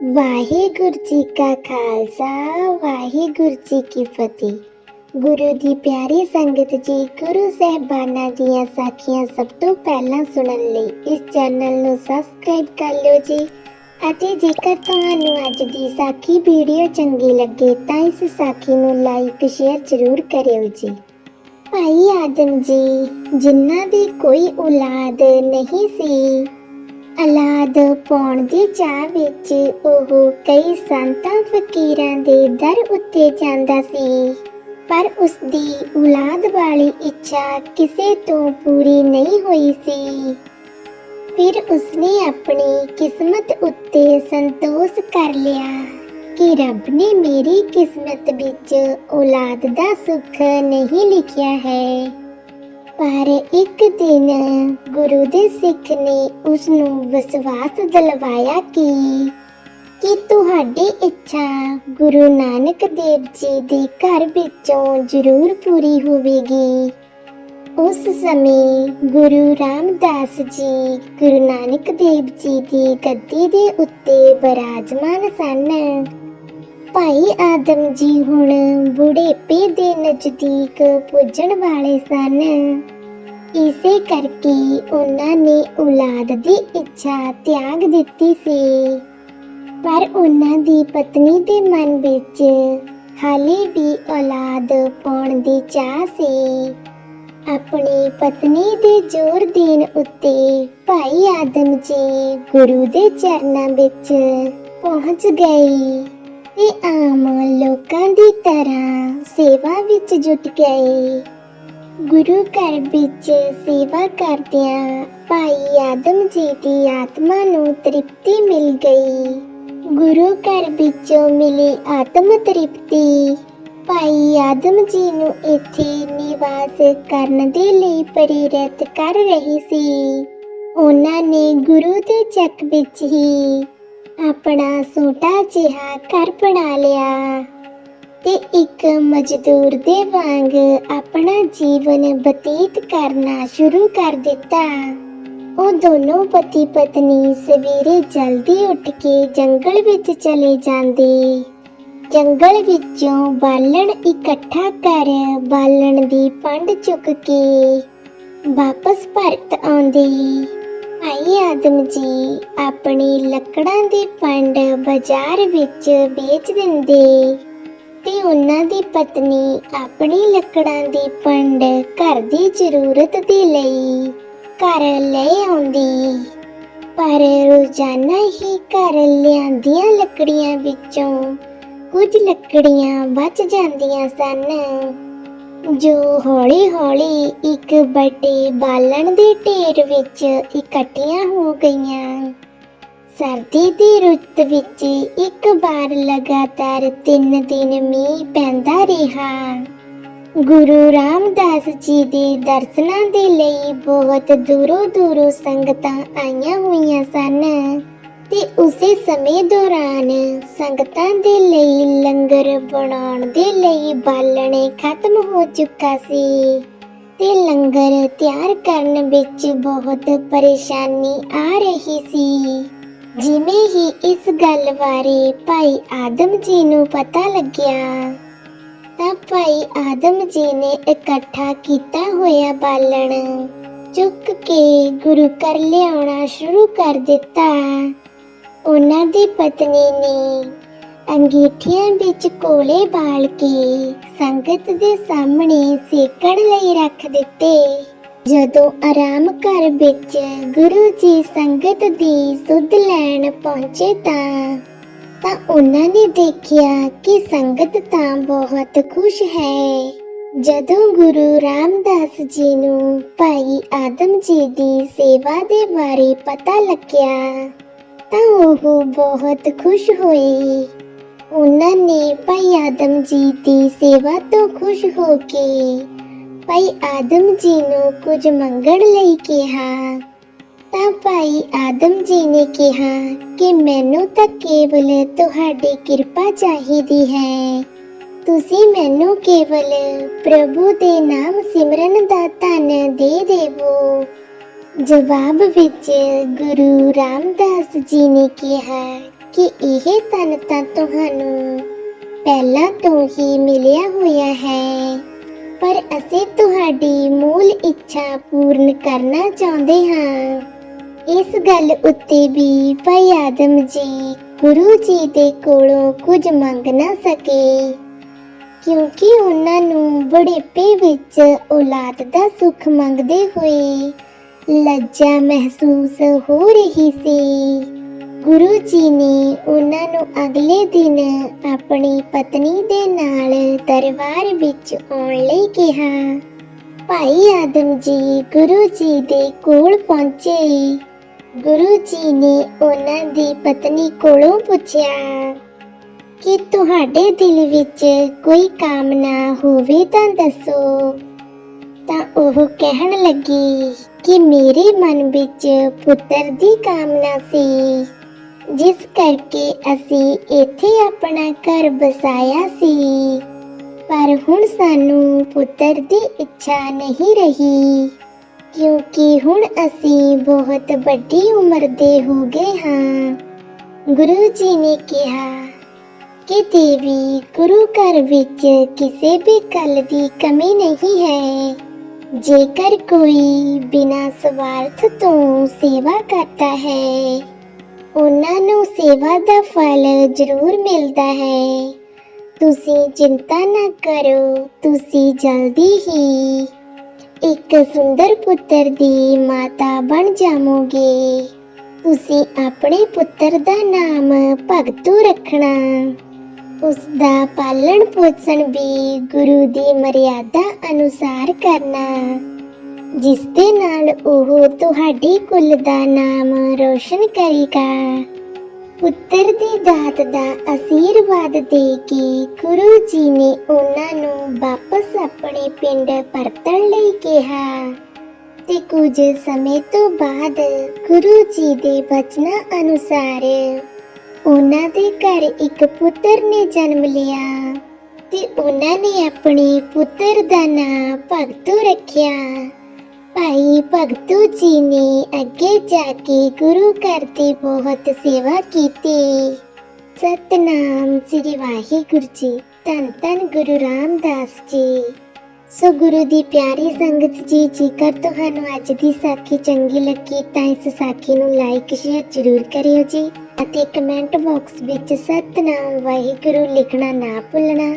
ਵਾਹਿਗੁਰੂ ਜੀ ਕਾ ਖਾਲਸਾ, ਵਾਹਿਗੁਰੂ ਜੀ ਕੀ ਫਤਿਹ। ਗੁਰੂ ਦੀ ਪਿਆਰੀ ਸੰਗਤ ਜੀ, ਗੁਰੂ ਸਹਿਬਾਨਾਂ ਦੀਆਂ ਸਾਖੀਆਂ ਸਭ ਤੋਂ ਪਹਿਲਾਂ ਸੁਣਨ ਲਈ ਇਸ ਚੈਨਲ ਨੂੰ ਸਬਸਕ੍ਰਾਈਬ ਕਰ ਲਿਓ ਜੀ। ਅਤੇ ਜੇਕਰ ਤੁਹਾਨੂੰ ਅੱਜ ਦੀ ਸਾਖੀ ਵੀਡੀਓ ਚੰਗੀ ਲੱਗੇ ਤਾਂ ਇਸ ਸਾਖੀ ਨੂੰ ਲਾਈਕ ਸ਼ੇਅਰ ਜ਼ਰੂਰ ਕਰਿਓ ਜੀ। ਭਾਈ ਆਦਮ ਜੀ, ਜਿਨ੍ਹਾਂ ਦੀ ਕੋਈ ਔਲਾਦ ਨਹੀਂ ਸੀ ਔਲਾਦ ਪਾਉਣ ਦੀ ਚਾਹ ਵਿੱਚ ਉਹ ਕਈ ਸੰਤਾਂ ਫਕੀਰਾਂ ਦੇ ਦਰ ਉੱਤੇ ਜਾਂਦਾ ਸੀ। ਪਰ ਉਸ ਦੀ ਔਲਾਦ ਵਾਲੀ ਇੱਛਾ ਕਿਸੇ ਤੋਂ ਪੂਰੀ ਨਹੀਂ ਹੋਈ ਸੀ। ਫਿਰ ਉਸਨੇ ਆਪਣੀ ਕਿਸਮਤ ਉੱਤੇ ਸੰਤੋਸ਼ ਕਰ ਲਿਆ ਕਿ ਰੱਬ ਨੇ ਮੇਰੀ ਕਿਸਮਤ ਵਿੱਚ ਔਲਾਦ ਦਾ ਸੁੱਖ ਨਹੀਂ ਲਿਖਿਆ ਹੈ। ਪਰ ਇੱਕ ਦਿਨ ਗੁਰੂ ਦੇ ਸਿੱਖ ਨੇ ਉਸ ਨੂੰ ਵਿਸ਼ਵਾਸ ਦਿਲਵਾਇਆ ਕਿ ਕਿ ਤੁਹਾਡੀ ਇੱਛਾ ਗੁਰੂ ਨਾਨਕ ਦੇਵ ਜੀ ਦੇ ਘਰ ਵਿੱਚੋਂ ਜ਼ਰੂਰ ਪੂਰੀ ਹੋਵੇਗੀ। ਉਸ ਸਮੇਂ ਗੁਰੂ ਰਾਮਦਾਸ ਜੀ ਗੁਰੂ ਨਾਨਕ ਦੇਵ ਜੀ ਦੀ ਗੱਦੀ ਦੇ ਉੱਤੇ ਬਿਰਾਜਮਾਨ ਸਨ। ਭਾਈ ਆਦਮ ਜੀ ਹੁਣ ਬੁਢੇਪੇ ਦੇ ਨਜ਼ਦੀਕ ਪੁੱਜਣ ਵਾਲੇ ਸਨ। ਇਸੇ ਕਰਕੇ ਉਹਨਾਂ ਨੇ ਔਲਾਦ ਦੀ ਇੱਛਾ ਤਿਆਗ ਦਿੱਤੀ ਸੀ। ਪਰ ਉਹਨਾਂ ਦੀ ਪਤਨੀ ਦੇ ਮਨ ਵਿੱਚ ਹਾਲੇ ਵੀ ਔਲਾਦ ਪਾਉਣ ਦੀ ਚਾਹ ਸੀ। ਆਪਣੀ ਪਤਨੀ ਦੇ ਜ਼ੋਰ ਦੇਣ ਉੱਤੇ ਭਾਈ ਆਦਮ ਜੀ ਗੁਰੂ ਦੇ ਚਰਨਾਂ ਵਿੱਚ ਪਹੁੰਚ ਗਏ। ਤੇ ਆਮ ਲੋਕਾਂ ਦੀ ਤਰ੍ਹਾਂ ਸੇਵਾ ਵਿੱਚ ਜੁਟ ਗਏ। ਗੁਰੂ ਘਰ ਵਿੱਚ ਸੇਵਾ ਕਰਦਿਆਂ ਭਾਈ ਆਦਮ ਜੀ ਦੀ ਆਤਮਾ ਨੂੰ ਤ੍ਰਿਪਤੀ ਮਿਲ ਗਈ। ਗੁਰੂ ਘਰ ਵਿੱਚੋਂ ਮਿਲੀ ਆਤਮ ਤ੍ਰਿਪਤੀ। ਭਾਈ ਆਦਮ ਜੀ ਨੂੰ ਇੱਥੇ ਨਿਵਾਸ ਕਰਨ ਦੇ ਲਈ ਪ੍ਰੇਰਿਤ ਕਰ ਰਹੀ ਸੀ। ਉਹਨਾਂ ਨੇ ਗੁਰੂ ਦੇ ਚੱਕ ਵਿੱਚ ਹੀ ਆਪਣਾ ਛੋਟਾ ਜਿਹਾ ਘਰ ਬਣਾ ਲਿਆ ਤੇ ਇੱਕ ਮਜ਼ਦੂਰ ਦੇ ਵਾਂਗ ਆਪਣਾ ਜੀਵਨ ਬਤੀਤ ਕਰਨਾ ਸ਼ੁਰੂ ਕਰ ਦਿੱਤਾ। ਉਹ ਦੋਨੋਂ ਪਤੀ ਪਤਨੀ ਸਵੇਰੇ ਜਲਦੀ ਉੱਠ ਕੇ ਜੰਗਲ ਵਿੱਚ ਚਲੇ ਜਾਂਦੇ। ਜੰਗਲ ਵਿੱਚੋਂ ਬਾਲਣ ਇਕੱਠਾ ਕਰ ਬਾਲਣ ਦੀ ਪੰਡ ਚੁੱਕ ਕੇ ਵਾਪਸ ਭਾਰਤ ਆਉਂਦੇ। ਭਾਈ ਆਦਮ ਜੀ, ਆਪਣੀ ਲੱਕੜਾਂ ਦੀ ਪੰਡ ਬਾਜ਼ਾਰ ਵਿੱਚ ਵੇਚ ਦਿੰਦੇ ਤੇ ਉਹਨਾਂ ਦੀ ਪਤਨੀ ਆਪਣੀ ਲੱਕੜਾਂ ਦੀ ਪੰਡ ਘਰ ਦੀ ਜ਼ਰੂਰਤ ਦੇ ਲਈ ਘਰ ਲੈ ਆਉਂਦੀ। ਪਰ ਰੋਜ਼ਾਨਾ ਹੀ ਘਰ ਲਿਆਂਦੀਆਂ ਲੱਕੜੀਆਂ ਵਿੱਚੋਂ ਕੁਝ ਲੱਕੜੀਆਂ ਬਚ ਜਾਂਦੀਆਂ ਸਨ। ਜੋ ਹੌਲੀ-ਹੌਲੀ ਇੱਕ ਵੱਡੇ ਬਾਲਣ ਦੇ ਢੇਰ ਵਿੱਚ ਇਕੱਠੀਆਂ ਹੋ ਗਈਆਂ। ਸਰਦੀ ਦੀ ਰੁੱਤ ਵਿੱਚ ਇੱਕ ਵਾਰ ਲਗਾਤਾਰ 3 ਦਿਨ ਮੀਂਹ ਪੈਂਦਾ ਰਿਹਾ। ਗੁਰੂ ਰਾਮਦਾਸ ਜੀ ਦੇ ਦਰਸ਼ਨਾਂ ਦੇ ਲਈ ਬਹੁਤ ਦੂਰੋਂ ਦੂਰੋਂ ਸੰਗਤਾਂ ਆਈਆਂ ਹੋਈਆਂ ਸਨ। ਤੇ ਉਸੇ ਸਮੇਂ ਦੌਰਾਨ ਸੰਗਤਾਂ ਦੇ ਲਈ ਲੰਗਰ ਬਣਾਉਣ ਦੇ ਲਈ ਬਾਲਣੇ ਖਤਮ ਹੋ ਚੁੱਕਾ ਸੀ ਤੇ ਲੰਗਰ ਤਿਆਰ ਕਰਨ ਵਿੱਚ ਬਹੁਤ ਪਰੇਸ਼ਾਨੀ ਆ ਰਹੀ ਸੀ। ਜਿਵੇਂ ਹੀ ਇਸ ਗੱਲ ਬਾਰੇ ਭਾਈ ਆਦਮ ਜੀ ਨੂੰ ਪਤਾ ਲੱਗਿਆ, ਤਾਂ ਭਾਈ ਆਦਮ ਜੀ ਨੇ ਇਕੱਠਾ ਕੀਤਾ ਹੋਇਆ ਬਾਲਣ ਚੁੱਕ ਕੇ ਗੁਰੂ ਘਰ ਲਿਆਉਣਾ ਸ਼ੁਰੂ ਕਰ ਦਿੱਤਾ। ਉਹਨਾਂ ਦੀ ਪਤਨੀ ਨੇ ਅੰਗੀਠੀਆਂ ਵਿੱਚ ਕੋਲੇ ਬਾਲ ਕੇ ਸੰਗਤ ਦੇ ਸਾਹਮਣੇ ਸੇਕਣ ਲਈ ਰੱਖ ਦਿੱਤੇ। ਜਦੋਂ ਆਰਾਮ ਘਰ ਵਿੱਚ ਗੁਰੂ ਜੀ ਸੰਗਤ ਦੀ ਸੁੱਧ ਲੈਣ ਪਹੁੰਚੇ ਤਾਂ ਤਾਂ ਉਹਨਾਂ ਨੇ ਦੇਖਿਆ ਕਿ ਸੰਗਤ ਤਾਂ ਬਹੁਤ ਖੁਸ਼ ਹੈ। ਜਦੋਂ ਗੁਰੂ ਰਾਮਦਾਸ ਜੀ ਨੂੰ ਭਾਈ ਆਦਮ ਜੀ ਦੀ ਸੇਵਾ ਦੇ ਬਾਰੇ ਪਤਾ ਲੱਗਿਆ ਤਾਂ ਉਹ ਬਹੁਤ ਖੁਸ਼ ਹੋਏ। ਉਹਨਾਂ ਨੇ ਭਾਈ ਆਦਮ ਜੀ ਦੀ ਸੇਵਾ ਤੋਂ ਖੁਸ਼ ਹੋ ਕੇ ਭਾਈ ਆਦਮ ਜੀ ਨੂੰ ਕੁਝ ਮੰਗਣ ਲਈ ਕਿਹਾ। ਤਾਂ ਭਾਈ ਆਦਮ ਜੀ ਨੇ ਕਿਹਾ ਕਿ ਮੈਨੂੰ ਤਾਂ ਕੇਵਲ ਤੁਹਾਡੀ ਕਿਰਪਾ ਚਾਹੀਦੀ ਹੈ। ਤੁਸੀਂ ਮੈਨੂੰ ਕੇਵਲ ਪ੍ਰਭੂ ਦੇ ਨਾਮ ਸਿਮਰਨ ਦਾ ਧਨ ਦੇ ਦੇਵੋ। ਜਵਾਬ ਵਿੱਚ ਗੁਰੂ ਰਾਮਦਾਸ ਜੀ ਨੇ ਕਿਹਾ ਕਿ ਇਹ ਤਨ ਤਾਂ ਤੁਹਾਨੂੰ ਪਹਿਲਾਂ ਤੋਂ ਹੀ ਮਿਲਿਆ ਹੋਇਆ ਹੈ, ਪਰ ਅਸੀਂ ਤੁਹਾਡੀ ਮੂਲ ਇੱਛਾ ਪੂਰਨ ਕਰਨਾ ਚਾਹੁੰਦੇ ਹਾਂ। ਇਸ ਗੱਲ ਉੱਤੇ ਵੀ ਭਾਈ ਆਦਮ ਜੀ ਗੁਰੂ ਜੀ ਦੇ ਕੋਲੋਂ ਕੁਝ ਮੰਗ ਨਾ ਸਕੇ, ਕਿਉਂਕਿ ਉਹਨਾਂ ਨੂੰ ਬੁਢੇਪੇ ਵਿੱਚ ਔਲਾਦ ਦਾ ਸੁੱਖ ਮੰਗਦੇ ਹੋਏ ਲੱਜਾ ਮਹਿਸੂਸ ਹੋ ਰਹੀ ਸੀ। ਗੁਰੂ ਜੀ ਨੇ ਉਹਨਾਂ ਨੂੰ ਅਗਲੇ ਦਿਨ ਆਪਣੀ ਪਤਨੀ ਦੇ ਨਾਲ ਦਰਬਾਰ ਵਿੱਚ ਆਉਣ ਲਈ ਕਿਹਾ। ਭਾਈ ਆਦਮ ਜੀ ਗੁਰੂ ਜੀ ਦੇ ਕੋਲ ਪਹੁੰਚੇ। ਗੁਰੂ ਜੀ ਨੇ ਉਹਨਾਂ ਦੀ ਪਤਨੀ ਕੋਲੋਂ ਪੁੱਛਿਆ ਕਿ ਤੁਹਾਡੇ ਦਿਲ ਵਿੱਚ ਕੋਈ ਕਾਮਨਾ ਹੋਵੇ ਤਾਂ ਦੱਸੋ। ਤਾਂ ਉਹ ਕਹਿਣ ਲੱਗੀ ਕਿ ਮੇਰੇ ਮਨ ਵਿੱਚ ਪੁੱਤਰ ਦੀ ਕਾਮਨਾ ਸੀ। ਜਿਸ ਕਰਕੇ ਅਸੀਂ ਇੱਥੇ ਆਪਣਾ ਘਰ ਬਸਾਇਆ ਸੀ। ਪਰ ਹੁਣ ਸਾਨੂੰ ਪੁੱਤਰ ਦੀ ਇੱਛਾ ਨਹੀਂ ਰਹੀ, ਕਿਉਂਕਿ ਹੁਣ ਅਸੀਂ ਬਹੁਤ ਵੱਡੀ ਉਮਰ ਦੇ ਹੋ ਗਏ ਹਾਂ। ਗੁਰੂ ਜੀ ਨੇ ਕਿਹਾ ਕਿ ਦੇਵੀ ਗੁਰੂ ਘਰ ਵਿੱਚ ਕਿਸੇ ਵੀ ਗੱਲ ਦੀ ਕਮੀ ਨਹੀਂ ਹੈ। ਜੇਕਰ ਕੋਈ ਬਿਨਾਂ ਸਵਾਰਥ ਤੋਂ ਸੇਵਾ ਕਰਦਾ ਹੈ, ਉਹਨਾਂ ਨੂੰ ਸੇਵਾ ਦਾ ਫਲ ਜ਼ਰੂਰ ਮਿਲਦਾ ਹੈ। ਤੁਸੀਂ ਚਿੰਤਾ ਨਾ ਕਰੋ, ਤੁਸੀਂ ਜਲਦੀ ਹੀ ਇੱਕ ਸੁੰਦਰ ਪੁੱਤਰ ਦੀ ਮਾਤਾ ਬਣ ਜਾਵੋਗੇ। ਤੁਸੀਂ ਆਪਣੇ ਪੁੱਤਰ ਦਾ ਨਾਮ ਭਗਤੂ ਰੱਖਣਾ। ਉਸ ਦਾ ਪਾਲਣ ਪੋਸ਼ਣ ਵੀ ਗੁਰੂ ਦੀ ਮਰਿਆਦਾ ਅਨੁਸਾਰ ਕਰਨਾ। ਜਿਸ ਦੇ ਨਾਲ ਉਹ ਤੁਹਾਡੇ ਕੁੱਲ ਦਾ ਨਾਮ ਰੋਸ਼ਨ ਕਰੇਗਾ। ਪੁੱਤਰ ਦੀ ਦਾਤ ਦਾ ਆਸ਼ੀਰਵਾਦ ਦੇ ਕੇ ਗੁਰੂ ਜੀ ਨੇ ਉਹਨਾਂ ਨੂੰ ਵਾਪਸ ਆਪਣੇ ਪਿੰਡ ਪਰਤਣ ਲਈ ਕਿਹਾ। ਤੇ ਕੁਝ ਸਮੇਂ ਤੋਂ ਬਾਅਦ ਗੁਰੂ ਜੀ ਦੇ ਬਚਨਾਂ ਅਨੁਸਾਰ ਉਹਨਾਂ ਦੇ ਘਰ ਇੱਕ ਪੁੱਤਰ ਨੇ ਜਨਮ ਲਿਆ ਤੇ ਉਹਨਾਂ ਨੇ ਆਪਣੇ ਪੁੱਤਰ ਦਾ ਨਾਂ ਭਗਤੂ ਰੱਖਿਆ। ਭਾਈ ਭਗਤੂ ਜੀ ਨੇ ਅੱਗੇ ਜਾ ਕੇ ਗੁਰੂ ਘਰ ਦੀ ਬਹੁਤ ਸੇਵਾ ਕੀਤੀ। ਸਤਨਾਮ ਸ੍ਰੀ ਵਾਹਿਗੁਰੂ ਜੀ, ਧੰਨ ਧੰਨ ਗੁਰੂ ਰਾਮਦਾਸ ਜੀ। ਸੋ ਗੁਰੂ ਦੀ ਪਿਆਰੀ ਸੰਗਤ ਜੀ, ਜੇਕਰ ਤੁਹਾਨੂੰ ਅੱਜ ਦੀ ਸਾਖੀ ਚੰਗੀ ਲੱਗੀ ਤਾਂ ਇਸ ਸਾਖੀ ਨੂੰ ਲਾਈਕ ਸ਼ੇਅਰ ਜ਼ਰੂਰ ਕਰਿਓ ਜੀ ਅਤੇ ਕਮੈਂਟ ਬਾਕਸ ਵਿੱਚ ਸਤਨਾਮ ਵਾਹਿਗੁਰੂ ਲਿਖਣਾ ਨਾ ਭੁੱਲਣਾ।